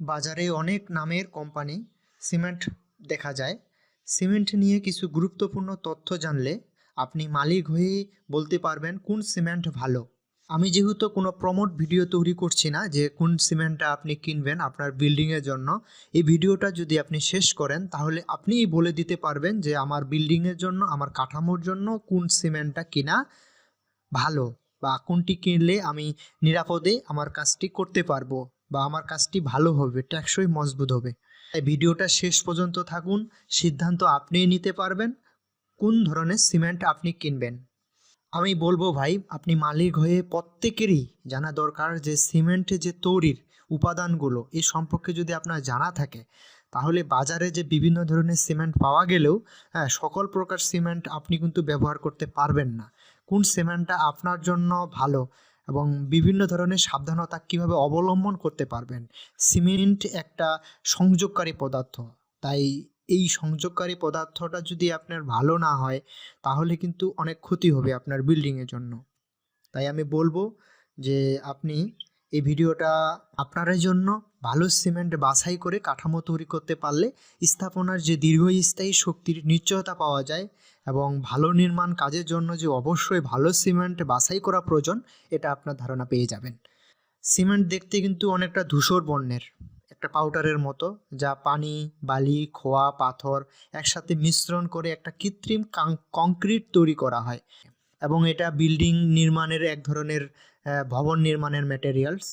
বাজারে অনেক নামের কোম্পানি সিমেন্ট দেখা যায়। সিমেন্ট নিয়ে কিছু গুরুত্বপূর্ণ তথ্য জানলে আপনি মালিক হয়েই বলতে পারবেন কোন সিমেন্ট ভালো। আমি যেহেতু কোনো প্রমোট ভিডিও তৈরি করছি না যে কোন সিমেন্টটা আপনি কিনবেন আপনার বিল্ডিংয়ের জন্য, এই ভিডিওটা যদি আপনি শেষ করেন তাহলে আপনিই বলে দিতে পারবেন যে আমার বিল্ডিংয়ের জন্য, আমার কাঠামোর জন্য কোন সিমেন্টটা কিনা ভালো বা কোনটি কিনলে আমি নিরাপদে আমার কাজটি করতে পারব। বা আমার কাজটি ভালো হবে, টেকসই মজবুত হবে। তাই ভিডিওটা শেষ পর্যন্ত থাকুন, সিদ্ধান্ত আপনিই নিতে পারবেন, কোন ধরনের সিমেন্ট আপনি কিনবেন। আমি বলব ভাই, আপনি মালিক হয়ে প্রত্যেকেরই জানা দরকার যে সিমেন্টে যে তৈরির উপাদানগুলো এই সম্পর্কে যদি আপনার জানা থাকে, তাহলে বাজারে যে বিভিন্ন ধরনের সিমেন্ট পাওয়া গেলেও হ্যাঁ সকল প্রকার সিমেন্ট আপনি কিন্তু ব্যবহার করতে পারবেন না। কোন সিমেন্টটা আপনার জন্য ভালো এবং বিভিন্ন ধরনের সাবধানতা কীভাবে অবলম্বন করতে পারবেন? সিমেন্ট একটা সংযোগকারী পদার্থ। তাই এই সংযোগকারী পদার্থটা যদি আপনার ভালো না হয়, তাহলে কিন্তু অনেক ক্ষতি হবে আপনার বিল্ডিংয়ের জন্য। তাই আমি বলব যে আপনি এই ভিডিওটা আপনার জন্য ভালো সিমেন্ট বাছাই করে কাঠামো তৈরি করতে পারলে স্থাপনার যে দীর্ঘস্থায়ী শক্তির নিশ্চয়তা পাওয়া যায় এবং ভালো নির্মাণ কাজের জন্য যে অবশ্যই ভালো সিমেন্ট বাছাই করা প্রয়োজন, এটা আপনার ধারণা পেয়ে যাবেন। সিমেন্ট দেখতে কিন্তু অনেকটা ধূসর বর্ণের, একটা পাউডারের মতো, যা পানি, বালি, খোয়া, পাথর একসাথে মিশ্রণ করে একটা কৃত্রিম কংক্রিট তৈরি করা হয়। এবং এটা বিল্ডিং নির্মাণের এক ধরনের ভবন নির্মাণের ম্যাটেরিয়ালস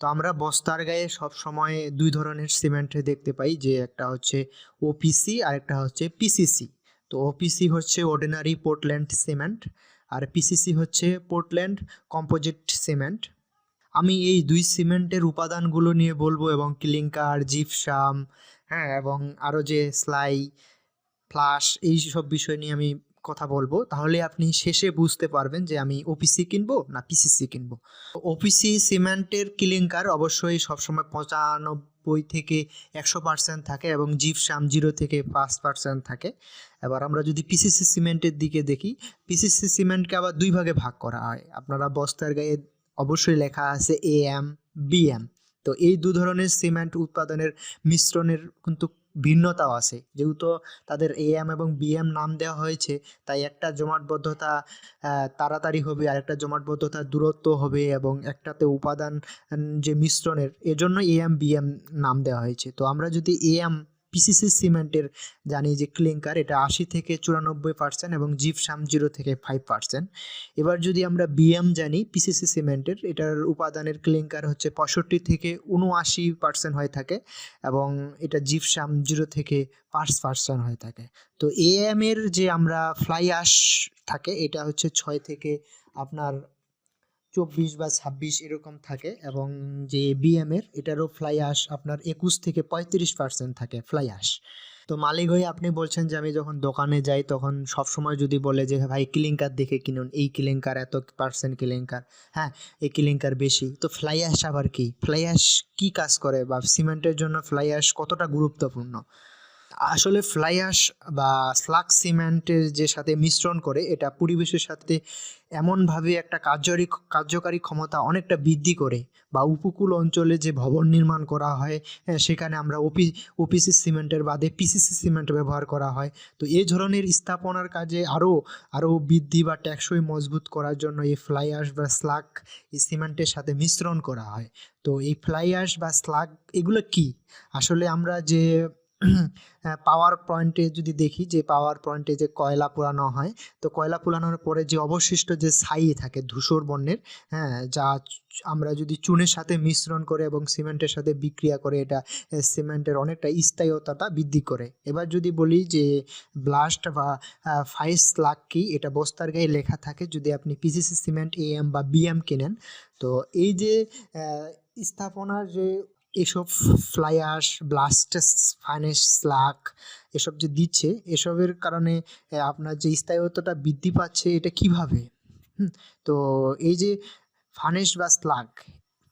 তো আমরা বস্তার গায়ে সব সময় দুই ধরনের সিমেন্ট দেখতে পাই, যে একটা হচ্ছে ওপিসি আর একটা হচ্ছে পিসিসি তো ওপিসি হচ্ছে অর্ডিনারি পোর্টল্যান্ড সিমেন্ট আর পিসিসি হচ্ছে পোর্টল্যান্ড কম্পোজিট সিমেন্ট আমি এই দুই সিমেন্টের উপাদানগুলো নিয়ে বলব এবং ক্লিংকার জিপসাম হ্যাঁ এবং আরও যে স্লাই ফ্লাশ এই সব বিষয় নিয়ে আমি কথা বলব, তাহলে আপনি শেষে বুঝতে পারবেন যে আমি ওপিসি কিনবো না পিসিসি কিনবো। ওপিসি সিমেন্টের ক্লিংকার অবশ্যই সবসময় পঁচানব্বই থেকে একশো পার্সেন্ট থাকে এবং জিপসাম জিরো থেকে পাঁচ পার্সেন্ট থাকে। এবার আমরা যদি পিসিসি সিমেন্টের দিকে দেখি পিসিসি সিমেন্টকে আবার দুই ভাগে ভাগ করা হয়। আপনারা বস্তার গায়ে অবশ্যই লেখা আছে এ এম বি এম তো এই দু ধরনের সিমেন্ট উৎপাদনের মিশ্রণের কিন্তু ভিন্নতাও আছে। যেহেতু তাদের এ এম এবং বি এম নাম দেওয়া হয়েছে, তাই একটা জমাটবদ্ধতা তাড়াতাড়ি হবে আর একটা জমাটবদ্ধতা দূরত্ব হবে এবং একটাতে উপাদান যে মিশ্রণের, এজন্য এএম এম বি এম নাম দেওয়া হয়েছে। তো আমরা যদি এ এম পিসিসি সিমেন্টের জানি যে ক্লিংকার এটা আশি থেকে চুরানব্বই পার্সেন্ট এবং জিপ জিপসাম জিরো থেকে ফাইভ পার্সেন্ট এবার যদি আমরা বিএম জানি, পিসিসি সিমেন্টের, এটার উপাদানের ক্লিংকার হচ্ছে পঁয়ষট্টি থেকে উনআশি পার্সেন্ট হয়ে থাকে এবং এটা জিপ জিপসাম জিরো থেকে পাঁচ পার্সেন্ট হয়ে থাকে। তো এএম এর যে আমরা ফ্লাই আশ থাকে, এটা হচ্ছে ছয় থেকে আপনার চব্বিশ বা ছাব্বিশ এরকম থাকে এবং যে বিএম এর এটারও ফ্লাই আশ আপনার একুশ থেকে পঁয়ত্রিশ পার্সেন্ট থাকে ফ্লাই আশ তো মালিক হয়ে আপনি বলছেন যে আমি যখন দোকানে যাই, তখন সব সময় যদি বলে যে, ভাই কিলিংকার দেখে কিনুন, এই কিলিংকার এত পার্সেন্ট কিলিংকার হ্যাঁ এই কিলিংকার বেশি। তো ফ্লাই অ্যাশ আবার কি? ফ্লাই অ্যাশ কী কাজ করে বা সিমেন্টের জন্য ফ্লাই অ্যাশ কতটা গুরুত্বপূর্ণ? আসলে ফ্লাই অ্যাশ বা স্লাগ সিমেন্টের যে সাথে মিশ্রণ করে, এটা পরিবেশের সাথে এমনভাবে একটা কার্যকরী কার্যকারী ক্ষমতা অনেকটা বৃদ্ধি করে বা উপকূল অঞ্চলে যে ভবন নির্মাণ করা হয় সেখানে আমরা ওপি, ওপিসি সিমেন্টের বাদে পিসিসি সিমেন্ট ব্যবহার করা হয়। তো এই ধরনের স্থাপনার কাজে আরও আরও বৃদ্ধি বা টেকসই মজবুত করার জন্য এই ফ্লাই অ্যাশ বা স্লাগ এই সিমেন্টের সাথে মিশ্রণ করা হয়। তো এই ফ্লাই অ্যাশ বা স্লাগ এগুলো কি? আসলে আমরা যে পাওয়ার পয়েন্টে যদি দেখি যে পাওয়ার পয়েন্টে যে কয়লা পোড়ানো হয়, তো কয়লা পোড়ানোর পরে যে অবশিষ্ট যে ছাই থাকে ধূসর বর্ণের হ্যাঁ যা আমরা যদি চুনের সাথে মিশ্রণ করে এবং সিমেন্টের সাথে বিক্রিয়া করে, এটা সিমেন্টের অনেকটা স্থায়ীতাটা বৃদ্ধি করে। এবার যদি বলি যে ব্লাস্ট বা ফাইস লাক কি, এটা বস্তার গায়ে লেখা থাকে যদি আপনি পিসিসি সিমেন্ট এএম বা বিএম কেনেন, তো এই যে স্থাপনার যে এসব ফ্লাইয়াস ব্লাস্টাস ফাইনেস স্লাক এসব যে দিচ্ছে, এসবের কারণে আপনার যে স্থায়িত্বটা বৃদ্ধি পাচ্ছে, এটা কীভাবে? তো এই যে ফানেস বা স্লাগ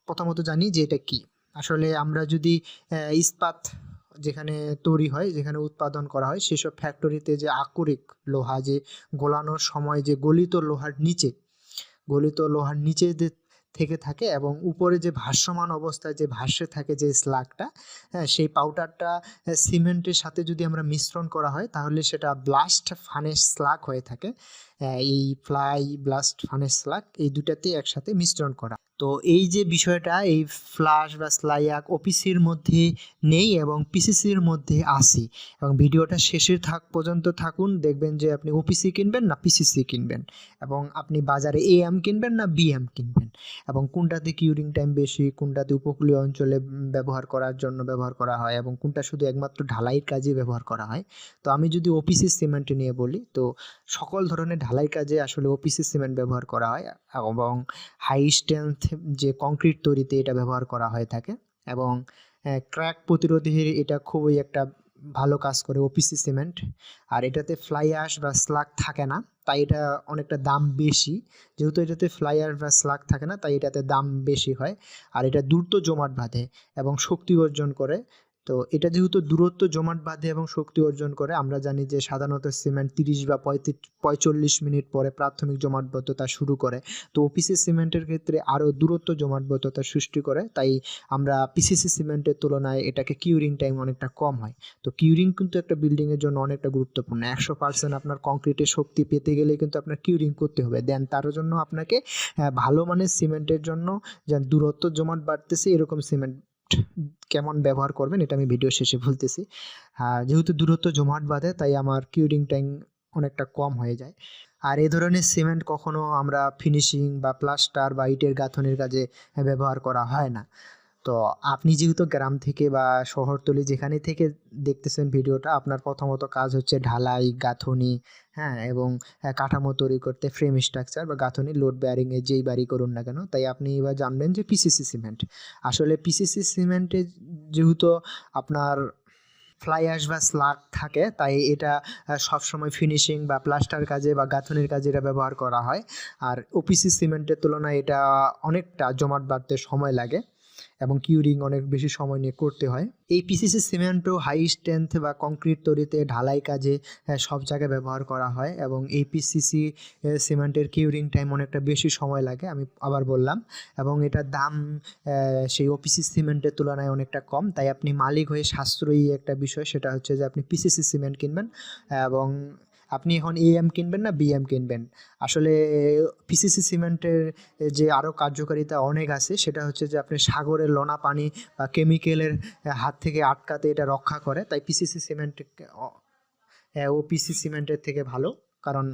প্রথমত জানি যে এটা কি। আসলে আমরা যদি ইস্পাত যেখানে তৈরি হয়, যেখানে উৎপাদন করা হয়, সেসব ফ্যাক্টরিতে যে আকরিক লোহা, যে গোলানোর সময় যে গলিত লোহার নিচে, গলিত লোহার নিচে যে থেকে থাকে এবং উপরে যে ভাসমান অবস্থায় যে ভাসে থাকে যে স্লাগটা হ্যাঁ সেই পাউডারটা সিমেন্টের সাথে যদি আমরা মিশ্রণ করা হয়, তাহলে সেটা ব্লাস্ট ফানেস স্লাগ হয়ে থাকে। এই ফ্লাই ব্লাস্ট ফানেস স্লাগ এই দুটাতে একসাথে মিশ্রণ করা। তো এই যে বিষয়টা, এই ফ্লাশ বা স্লাইয়াক ওপিসির মধ্যে নেই এবং পিসিসির মধ্যে আসে এবং ভিডিওটা শেষের থাক, পর্যন্ত থাকুন, দেখবেন যে আপনি ওপিসি কিনবেন না পিসিসি কিনবেন। এবং আপনি বাজারে এ এম কিনবেন না বিএম কিনবেন। এবং কোনটাতে কিউরিং টাইম বেশি, কোনটাতে উপকূলীয় অঞ্চলে ব্যবহার করার জন্য ব্যবহার করা হয়, এবং কোনটা শুধু একমাত্র ঢালাইয়ের কাজে ব্যবহার করা হয়। তো আমি যদি ওপিসি সিমেন্ট নিয়ে বলি, তো সকল ধরনের ঢালাই কাজে আসলে ওপিসি সিমেন্ট ব্যবহার করা হয়, এবং হাই স্ট্রেংথ যে কংক্রিট তৈরিতে এটা ব্যবহার করা হয়ে থাকে, এবং ক্র্যাক প্রতিরোধী এটা খুবই একটা ভালো কাজ করে ওপিসি সিমেন্ট, আর এটাতে ফ্লাই অ্যাশ বা স্লাগ থাকে না, তাই এটা অনেকটা দাম বেশি, যেহেতু এটাতে ফ্লাই বা স্লাগ থাকে না, তাই এটাতে দাম বেশি হয়, আর এটা দ্রুত জমাট বাঁধে, এবং শক্তি অর্জন করে তো এটা যেহেতু দূরত্ব জমাট বাঁধে এবং শক্তি অর্জন করে, আমরা জানি যে সাধারণত সিমেন্ট তিরিশ বা পঁয়ত্রিশ পঁয়তাল্লিশ মিনিট পরে প্রাথমিক জমাটবদ্ধতা শুরু করে। তো ওপিসি সিমেন্টের ক্ষেত্রে আরও দূরত্ব জমাটবদ্ধতা সৃষ্টি করে, তাই আমরা পিসিসি সিমেন্টের তুলনায় এটাকে কিউরিং টাইম অনেকটা কম হয়। তো কিউরিং কিন্তু একটা বিল্ডিংয়ের জন্য অনেকটা গুরুত্বপূর্ণ। একশো পার্সেন্ট আপনার কংক্রিটের শক্তি পেতে গেলে কিন্তু আপনার কিউরিং করতে হবে। দেন তার জন্য আপনাকে ভালো মানের সিমেন্টের জন্য যেন দূরত্ব জমাট বাড়তেছে, এরকম সিমেন্ট কেমন ব্যবহার করবেন, এটা আমি ভিডিও শেষে বলতেছি। আর যেহেতু দূরত্ব জমাট বাঁধে, তাই আমার কিউরিং টাইম অনেকটা কম হয়ে যায়। আর এই ধরনের সিমেন্ট কখনো আমরা ফিনিশিং বা প্লাস্টার বা ইটের গাঁথনের কাজে ব্যবহার করা হয় না। তো আপনি যেহেতু গ্রাম থেকে বা শহরতলি যেখানে থেকে দেখতেছেন ভিডিওটা, আপনার প্রথমত কাজ হচ্ছে ঢালাই, গাঁথনি হ্যাঁ এবং কাঠামো তৈরি করতে ফ্রেম স্ট্রাকচার বা গাঁথনি লোড বেয়ারিংয়ে যেই বাড়ি করুন না কেন, তাই আপনি এবার জানবেন যে পিসিসি সিমেন্ট আসলে পিসিসি সিমেন্টে যেহেতু আপনার ফ্লাই অ্যাশ বা স্লাগ থাকে, তাই এটা সবসময় ফিনিশিং বা প্লাস্টার কাজে বা গাঁথনির কাজে এটা ব্যবহার করা হয়। আর ওপিসি সিমেন্টের তুলনায় এটা অনেকটা জমাট বাড়তে সময় লাগে। এবং কিউরিং অনেক বেশি সময় নিয়ে করতে হয়। এই পিসিসি সিমেন্টও হাই স্ট্রেংথ বা কংক্রিট তৈরিতে ঢালাই কাজে সব জায়গায় ব্যবহার করা হয় এবং এই পিসিসি সিমেন্টের কিউরিং টাইম অনেকটা বেশি সময় লাগে, আমি আবার বললাম। এবং এটার দাম সেই ওপিসি সিমেন্টের তুলনায় অনেকটা কম, তাই আপনি মালিক হয়ে সাশ্রয়ী একটা বিষয়, সেটা হচ্ছে যে আপনি পিসিসি সিমেন্ট কিনবেন। এবং আপনি এখন এ এম কিনবেন না বি এম কিনবেন। আসলে পিসিসি সিমেন্টের যে আরও কার্যকারিতা অনেক আছে, সেটা হচ্ছে যে আপনি সাগরের লোনা পানি বা কেমিক্যালের হাত থেকে আটকাতে এটা রক্ষা করে। তাই পিসিসি সিমেন্ট ও পিসি সিমেন্টের থেকে ভালো। কারণ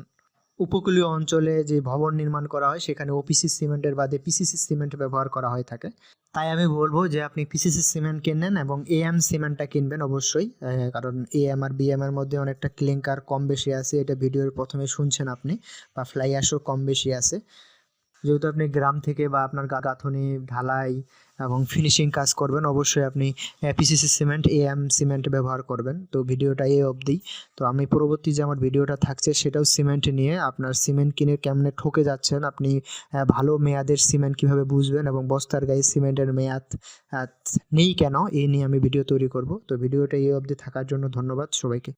উপকূলীয় অঞ্চলে যে ভবন নির্মাণ করা হয়, সেখানে ওপিসি সিমেন্টের বাদে পিসিসি সিমেন্ট ব্যবহার করা হয়ে থাকে। তাই আমি বলব যে আপনি পিসিসি সিমেন্ট কিনেন এবং এএম সিমেন্টটা কিনবেন অবশ্যই কারণ কারণ এএম আর বিএম এর মধ্যে অনেকটা ক্লিংকার কম বেশি আছে। এটা ভিডিওর প্রথমে শুনছেন আপনি, বা ফ্লাই অ্যাশও কম বেশি আছে। যেহেতু আপনি গ্রাম থেকে বা আপনার গাঁথনি, ঢালাই এবং ফিনিশিং কাজ করবেন, অবশ্যই আপনি পিসিসি সিমেন্ট এএম সিমেন্ট ব্যবহার করবেন। তো ভিডিওটা এই অবধি। তো আমি পরবর্তী যে আমার ভিডিওটা থাকছে, সেটাও সিমেন্ট নিয়ে আপনার সিমেন্ট কিনে কেমনে ঠকে যাচ্ছেন, আপনি ভালো মেয়াদের সিমেন্ট কীভাবে বুঝবেন এবং বস্তার গায়ে সিমেন্টের মেয়াদ নেই কেন এই নিয়ে আমি ভিডিও তৈরি করব। তো ভিডিওটা এই অবধি থাকার জন্য ধন্যবাদ সবাইকে।